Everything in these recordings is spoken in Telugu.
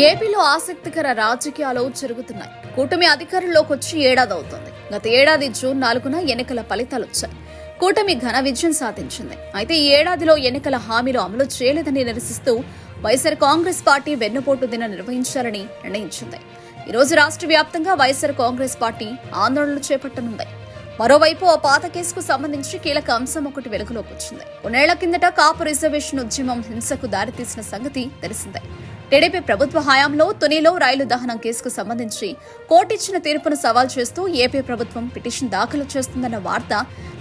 ఏపీలో ఆసక్తికర రాజకీయాలు జరుగుతున్నాయి. కూటమి అధికారంలోకి వచ్చి ఏడాది అవుతుంది గత ఏడాది జూన్ నాలుగున ఎన్నికల ఫలితాలు వచ్చాయి. కూటమి ఘన విజయం సాధించింది. అయితే ఈ ఏడాదిలో ఎన్నికల హామీలు అమలు చేయలేదని నిరసిస్తూ వైఎస్ఆర్ కాంగ్రెస్ పార్టీ వెన్నుపోటు దిన నిర్వహించాలని నిర్ణయించింది. ఈ రోజు రాష్ట్ర వ్యాప్తంగా వైఎస్ఆర్ కాంగ్రెస్ పార్టీ ఆందోళనలు చేపట్టనుంది. మరోవైపు ఆ పాత కేసుకు సంబంధించి కీలక అంశం ఒకటి వెలుగులోకి వచ్చింది. కొన్నేళ్ళ కిందట కాపు రిజర్వేషన్ ఉద్యమం హింసకు దారితీసిన సంగతి తెలిసిందే. టీడీపీ ప్రభుత్వ హయాంలో తునిలో రైలు దహనం కేసుకు సంబంధించి కోర్టిచ్చిన తీర్పును సవాల్ చేస్తూ ఏపీ ప్రభుత్వం పిటిషన్ దాఖలు చేస్తుందన్న వార్త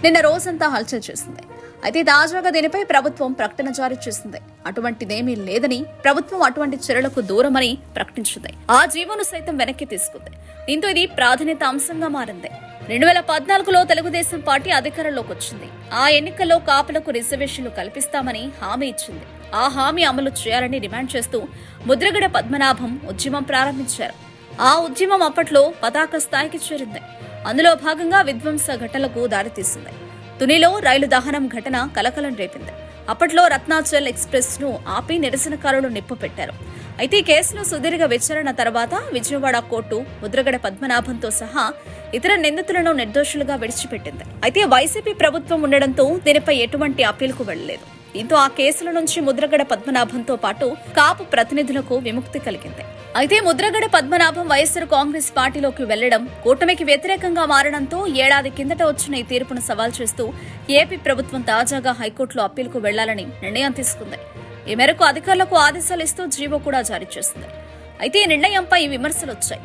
నిన్న రోజంతా హల్చల్ చేసింది. అయితే తాజాగా దీనిపై ప్రభుత్వం ప్రకటన జారీ చేసింది. అటువంటిదేమీ లేదని ప్రభుత్వం అటువంటి చర్యలకు దూరమని ప్రకటించింది. ఆ జీవోను సైతం వెనక్కి తీసుకుంది. దీంతో ఇది ప్రాధాన్యత అంశంగా మారింది. రెండు వేల పద్నాలుగులో తెలుగుదేశం పార్టీ అధికారంలోకి వచ్చింది. ఆ ఎన్నికల్లో కాపులకు రిజర్వేషన్లు కల్పిస్తామని హామీ ఇచ్చింది. ఆ హామీ అమలు చేయాలని డిమాండ్ చేస్తూ ముద్రగడ పద్మనాభం ఉద్యమం ప్రారంభించారు. ఆ ఉద్యమం అప్పట్లో పతాక స్థాయికి చేరింది. అందులో భాగంగా విధ్వంస ఘటనలకు దారితీసింది. తునిలో రైలు దహనం ఘటన కలకలం రేపింది. అప్పట్లో రత్నాచల్ ఎక్స్ప్రెస్ను ఆపి నిరసనకారులు నిప్పు పెట్టారు. అయితే ఈ కేసులో సుదీర్ఘ విచారణ తర్వాత విజయవాడ కోర్టు ముద్రగడ పద్మనాభంతో సహా ఇతర నిందితులను నిర్దోషులుగా విడిచిపెట్టింది. అయితే వైసీపీ ప్రభుత్వం ఉండడంతో దీనిపై ఎటువంటి అప్పీలుకు వెళ్ళలేదు దీంతో ఆ కేసుల నుంచి ముద్రగడ పద్మనాభంతో పాటు కాపు ప్రతినిధులకు విముక్తి కలిగింది. అయితే ముద్రగడ పద్మనాభం వైఎస్ఆర్ కాంగ్రెస్ పార్టీలోకి వెళ్ళడం కూటమికి వ్యతిరేకంగా మారడంతో ఏడాది కిందట వచ్చిన ఈ తీర్పును సవాల్ చేస్తూ ఏపీ ప్రభుత్వం తాజాగా హైకోర్టులో అప్పీలుకు వెళ్ళాలని నిర్ణయం తీసుకుంది. ఈ మేరకు అధికారులకు ఆదేశాలు ఇస్తూ జీవో కూడా జారీ చేసింది. అయితే ఈ నిర్ణయంపై విమర్శలు వచ్చాయి.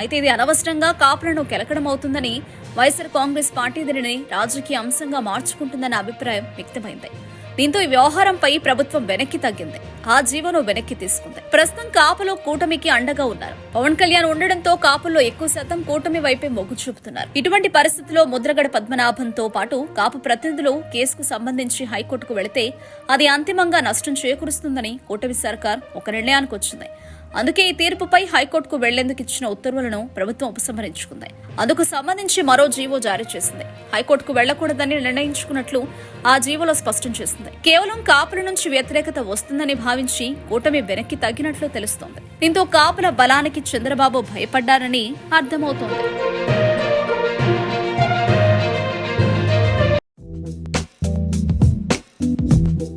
అయితే ఇది అనవసరంగా కాపులను కెలకడం అవుతుందని వైఎస్ఆర్ కాంగ్రెస్ పార్టీ దీనిని రాజకీయ అంశంగా మార్చుకుంటుందన్న అభిప్రాయం వ్యక్తమైంది. దీంతో ఈ వ్యవహారంపై ప్రభుత్వం వెనక్కి తగ్గింది. ఆ జీవను వెనక్కి తీసుకుంది. ప్రస్తుతం కాపులో కూటమికి అండగా ఉన్నారు. పవన్ కళ్యాణ్ ఉండడంతో కాపుల్లో ఎక్కువ శాతం కూటమి వైపే మొగ్గు చూపుతున్నారు. ఇటువంటి పరిస్థితిలో ముద్రగడ పద్మనాభంతో పాటు కాపు ప్రతినిధులు కేసుకు సంబంధించి హైకోర్టుకు వెళితే అది అంతిమంగా నష్టం చేకూరుస్తుందని కూటమి సర్కార్ ఒక నిర్ణయానికి వచ్చింది అందుకే ఈ తీర్పుపై హైకోర్టుకు వెళ్ళేందుకు ఇచ్చిన ఉత్తర్వులను ప్రభుత్వం ఉపసంహరించుకుంది. అందుకు సంబంధించి మరో జీవో జారీ చేసింది. హైకోర్టుకు వెళ్ళకూడదని నిర్ణయించుకున్నట్లు ఆ జీవోలో స్పష్టం చేసింది. కేవలం కాపుల నుంచి వ్యతిరేకత వస్తుందని భావించి కూటమి వెనక్కి తగ్గినట్లు తెలుస్తోంది. దీంతో కాపుల బలానికి చంద్రబాబు భయపడ్డారని అర్థమవుతోంది.